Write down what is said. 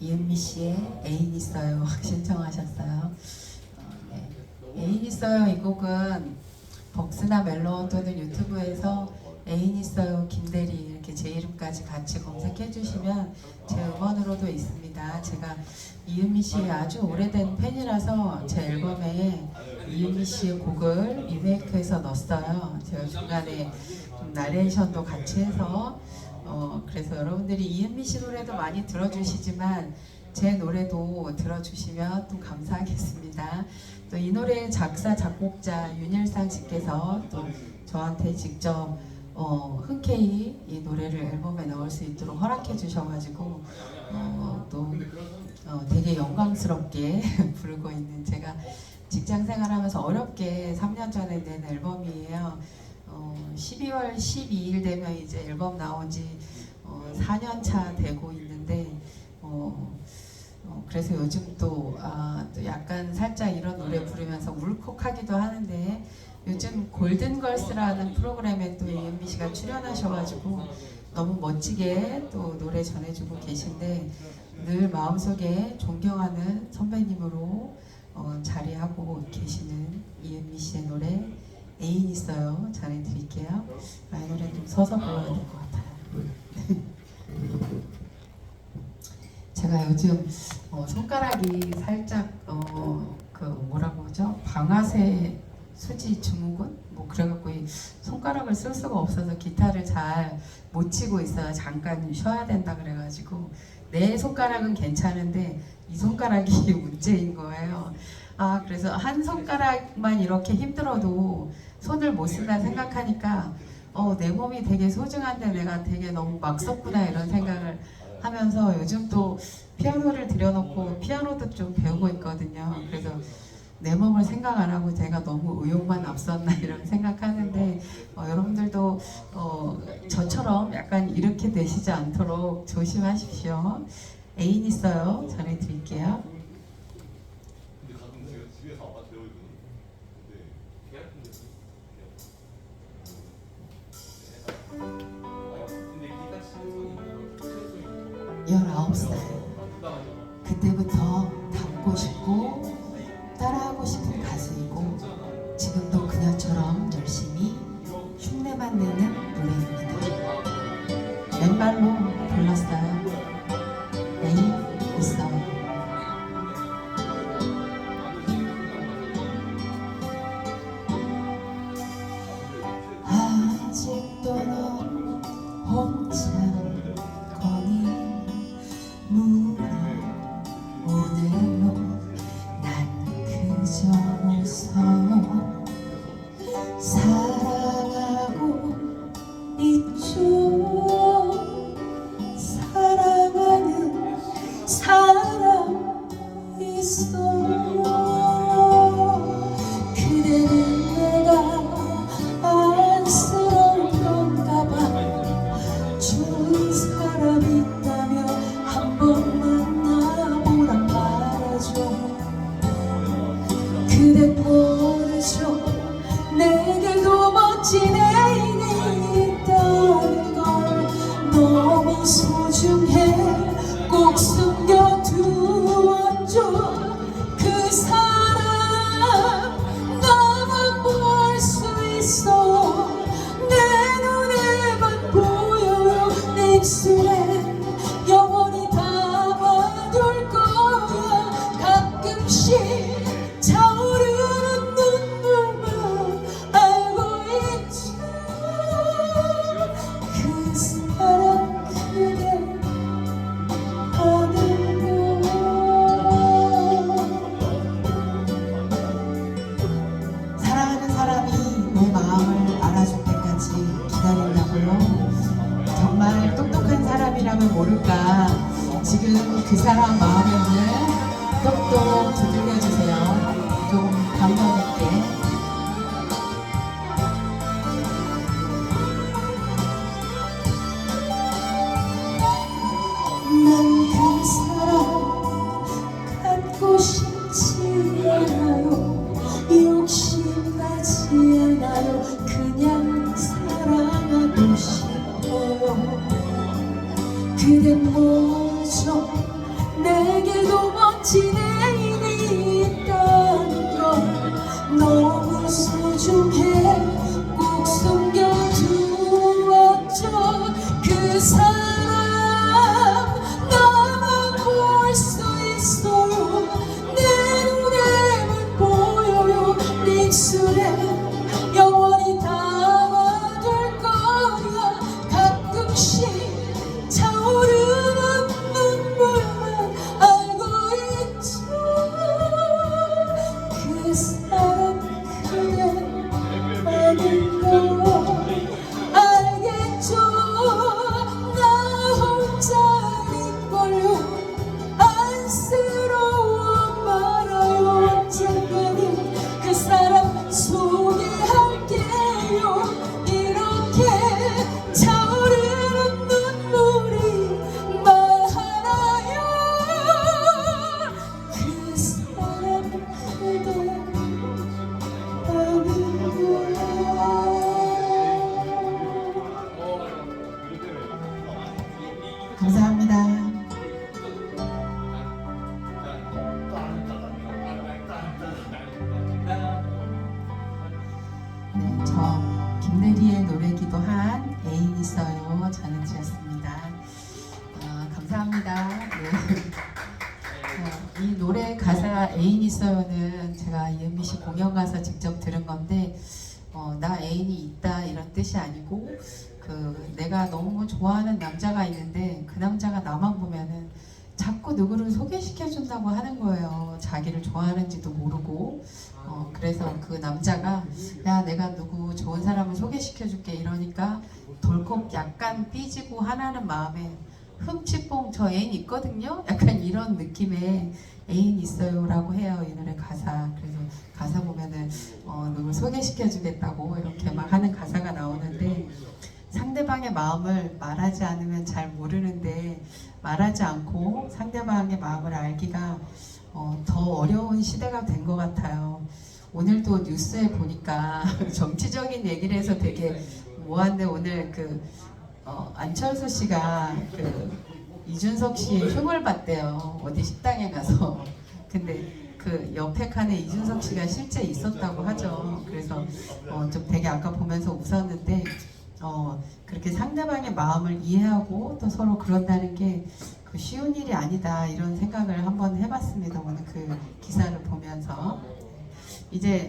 이은미 씨의 애인 있어요 신청하셨어요. 어, 네. 애인 있어요 이 곡은 벅스나 멜론 또는 유튜브에서 애인 있어요 김대리 이렇게 제 이름까지 같이 검색해 주시면 제 음원으로도 있습니다. 제가 이은미 씨의 아주 오래된 팬이라서 제 앨범에 이은미 씨의 곡을 리메이크해서 넣었어요. 제가 중간에 좀 나레이션도 같이 해서 어 그래서 여러분들이 이은미 씨 노래도 많이 들어주시지만 제 노래도 들어주시면 또 감사하겠습니다. 또 이 노래의 작사 작곡자 윤일상 씨께서 또 저한테 직접 어, 흔쾌히 이 노래를 앨범에 넣을 수 있도록 허락해 주셔가지고 어, 또 어, 되게 영광스럽게 부르고 있는 제가 직장 생활하면서 어렵게 3년 전에 낸 앨범이에요. 어, 12월 12일 되면 이제 앨범 나온 지 어, 4년 차 되고 있는데 어, 어, 그래서 요즘 또, 아, 또 약간 살짝 이런 노래 부르면서 울컥하기도 하는데 요즘 골든걸스라는 프로그램에 또 이은미 씨가 출연하셔가지고 너무 멋지게 또 노래 전해주고 계신데 늘 마음속에 존경하는 선배님으로 어, 자리하고 계시는 이은미 씨의 노래 애인 있어요 전해드릴게요. 아, 이 노래 좀 서서 불러야 될 것 같아요. 제가 요즘 어, 손가락이 살짝 어, 그 뭐라고 하죠? 방아쇠 수지 증후군 뭐 그래갖고 이 손가락을 쓸 수가 없어서 기타를 잘 못 치고 있어요. 잠깐 쉬어야 된다 그래가지고 내 손가락은 괜찮은데 이 손가락이 문제인 거예요. 아 그래서 한 손가락만 이렇게 힘들어도 손을 못 쓴다 생각하니까 어, 내 몸이 되게 소중한데 내가 되게 너무 막 썼구나 이런 생각을 하면서 요즘 또 피아노를 들여놓고 피아노도 좀 배우고 있거든요. 그래서 내 몸을 생각 안 하고 제가 너무 의욕만 앞섰나 이런 생각하는데 어, 여러분들도 어, 저처럼 약간 이렇게 되시지 않도록 조심하십시오. 애인 있어요. 전해드릴게요. 19살. 그때부터 닮고 싶고 따라하고 싶은 가수이고 지금도 그녀처럼 열심히 흉내만 내는 노래입니다. 맨발로 불렀어요. 애인 있어요. 아직도 넌 혼자 기다린다고요. 정말 똑똑한 사람이라면 모를까. 지금 그 사람 마음을 똑똑 두들겨 주세요. 좀있 싶어요 저 김내리의 노래기도 한 애인 있어요 전해주셨습니다. 아, 감사합니다. 네. 어, 이 노래 가사 애인 있어요는 제가 이은미 씨 공연 가서 직접 들은 건데 어, 나 애인이 있다 이런 뜻이 아니고 그 내가 너무 좋아하는 남자가 있는데 그 남자가 나만 보면은 자꾸 누구를 소개시켜 준다고 하는 거예요. 자기를 좋아하는지도 모르고 어, 그래서 그 남자가 야 내가 누구 좋은 사람을 소개시켜 줄게 이러니까 돌컥 약간 삐지고 하나는 마음에 흠칫뽕 저 애인 있거든요. 약간 이런 느낌의 애인 있어요 라고 해요 이 노래 가사. 그래서 가사 보면은 어, 누굴 소개시켜 주겠다고 이렇게 막 하는 가사가 나오는데 상대방의 마음을 말하지 않으면 잘 모르는데 말하지 않고 상대방의 마음을 알기가 어, 더 어려운 시대가 된 것 같아요. 오늘도 뉴스에 보니까 정치적인 얘기를 해서 되게 뭐한데 오늘 그 어, 안철수 씨가 그 이준석 씨 흉을 봤대요. 어디 식당에 가서. 근데 그 옆에 칸에 이준석 씨가 실제 있었다고 하죠. 그래서 어, 좀 되게 아까 보면서 웃었는데 어, 그렇게 상대방의 마음을 이해하고 또 서로 그런다는 게 그 쉬운 일이 아니다 이런 생각을 한번 해봤습니다. 오늘 그 기사를 보면서 이제